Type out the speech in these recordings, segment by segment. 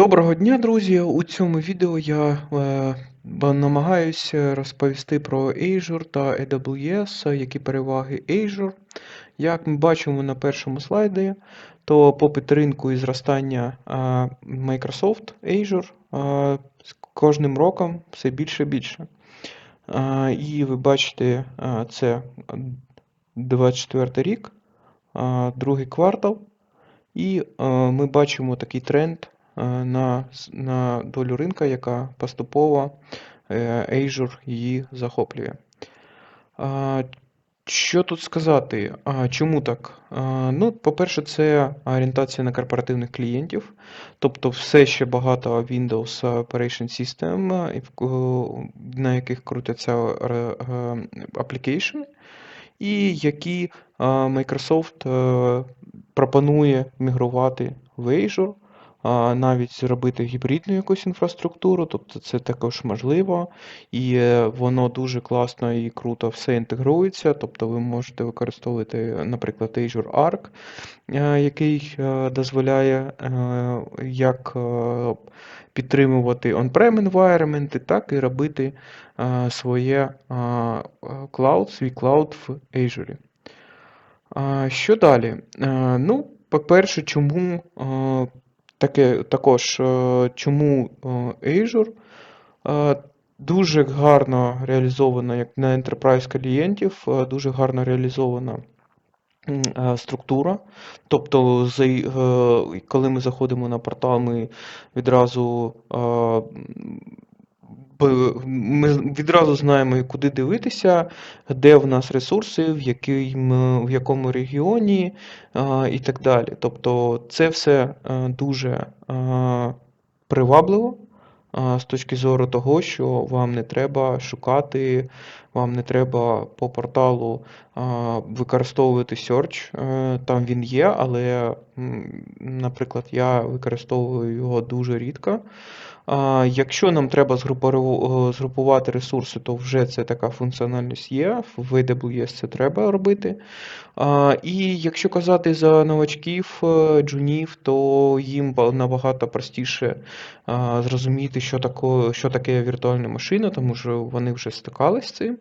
Доброго дня, друзі! У цьому відео я е, намагаюся розповісти про Azure та AWS, які переваги Azure. Як ми бачимо на першому слайді, то попит ринку і зростання е, Microsoft Azure е, з кожним роком все більше і більше. Е, І ви бачите, е, це 24 рік, е, другий квартал. І е, ми бачимо такий тренд на, на долю ринка, яка поступово е, Azure її захоплює. Що тут сказати? Чому так? Ну, по-перше, це орієнтація на корпоративних клієнтів, тобто все ще багато Windows Operation System, ко- на яких крутяться е, application, і які Microsoft е, пропонує мігрувати в Azure, навіть зробити гібридну якусь інфраструктуру, тобто це також можливо, і е, воно дуже класно і круто все інтегрується. Тобто ви можете використовувати, наприклад, Azure Arc, е, який е, дозволяє як підтримувати on-prem environment, так і робити своє клауд, свій клауд в Azure. Що далі? Ну, по-перше, чому таке також е, чому е, Azure Е, дуже гарно реалізовано як на enterprise клієнтів, дуже гарно реалізована структура. Тобто, коли ми заходимо на портал, ми відразу Ми відразу знаємо, куди дивитися, де в нас ресурси, в яким, в якому регіоні і так далі. Тобто це все дуже привабливо з точки зору того, що вам не треба шукати, вам не треба по порталу використовувати search. Е, Там він є, але, наприклад, я використовую його дуже рідко. Якщо нам треба згрупувати ресурси, то вже це така функціональність є. В AWS це треба робити. І якщо казати за новачків, е, джунів, то їм набагато простіше а, що таке, що таке віртуальна машина, тому що вони вже стикалися з цим.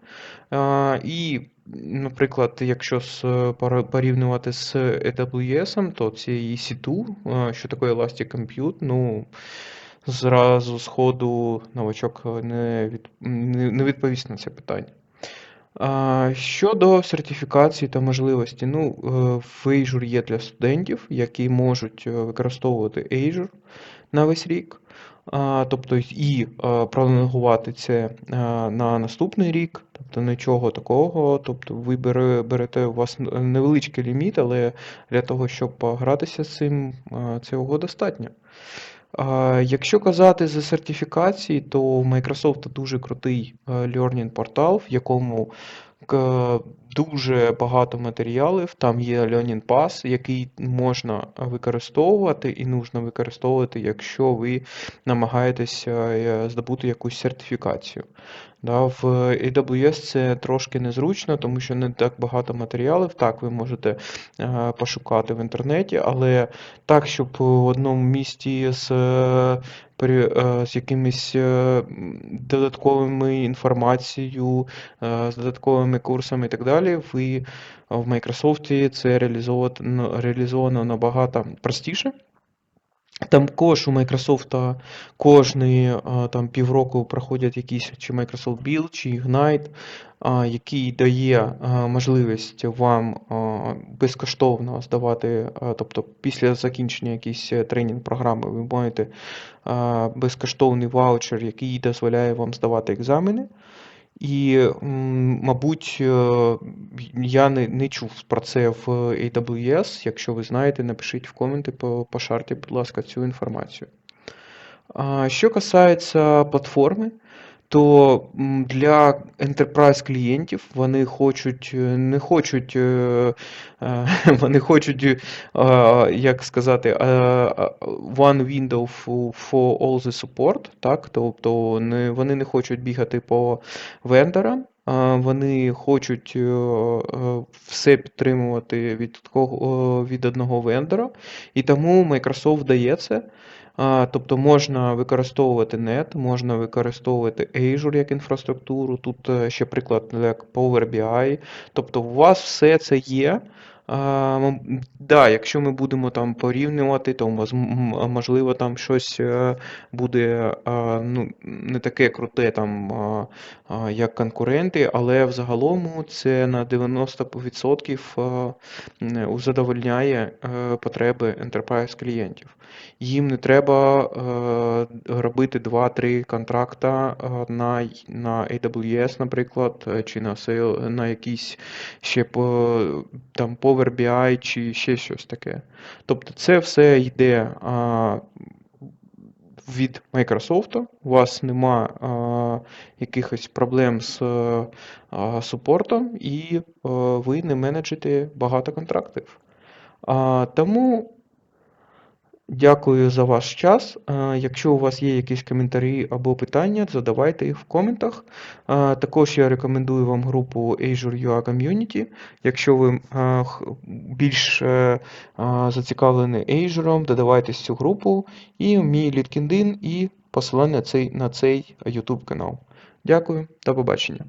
І, наприклад, якщо порівнювати з AWS, то це EC2, що таке Elastic Compute, ну. Зразу з ходу новачок не, від, не, відповість на це питання. Щодо сертифікації та можливості, ну, е, в Azure є для студентів, які можуть е, використовувати Azure на весь рік. Тобто і е, пролонгувати це е, на наступний рік, тобто нічого такого. Тобто ви берете у вас невеличкий ліміт, але для того, щоб погратися з цим, е, цього достатньо. Якщо казати за сертифікації, то у Microsoft дуже крутий learning портал, в якому дуже багато матеріалів. Там є Learning Pass, який можна використовувати і нужно використовувати, якщо ви намагаєтесь е, здобути якусь сертифікацію. Да, в AWS це трошки незручно, тому що не так багато матеріалів. Так, ви можете е, пошукати в інтернеті, але так, щоб в одному місті з, е, е, з якимись е, додатковими інформацією, е, з додатковими курсами і так далі, ви в Microsoft це реалізовано, реалізовано набагато простіше. Також у Microsoft кожні там півроку проходять якісь чи Microsoft Build, чи Ignite, який дає можливість вам безкоштовно здавати, тобто після закінчення якісь тренінг програми ви маєте безкоштовний ваучер, який дозволяє вам здавати екзамени. І, мабуть, е, я не, не чув про це в AWS. Якщо ви знаєте, напишіть в коменти, по- пошарте, будь ласка, цю інформацію. Що касається платформи, то для enterprise клієнтів вони хочуть, е, не хочуть, е, е, вони хочуть, як сказати, one window for all the support, так? Тобто вони не хочуть бігати по вендорам, вони хочуть е, е, все підтримувати від, такого- від одного вендора, і тому Microsoft дає це. Тобто можна використовувати NET, можна використовувати Azure як інфраструктуру. Тут е, ще приклад як Power BI. Тобто у вас все це є. А, да, якщо ми будемо там порівнювати, то можливо там щось е, буде а, ну, не таке круте, там, а, а, як конкуренти, але взагалом це на 90% задовольняє е, потреби enterprise клієнтів. Їм не треба е, робити 2-3 контракта на, на AWS, наприклад, чи на, на якийсь ще там Power BI, чи ще щось таке. Тобто це все йде а, від Microsoft. У вас нема а, якихось проблем з е, а, супортом, і а, ви не менеджите багато контрактів. А, тому Дякую за ваш час. Е, Якщо у вас є якісь коментарі або питання, задавайте їх в коментах. Е, Також я рекомендую вам групу Azure UA Community. Якщо ви е, більш зацікавлені Azure, додавайтесь в цю групу і мій LinkedIn і посилання на цей YouTube канал. Дякую, до побачення.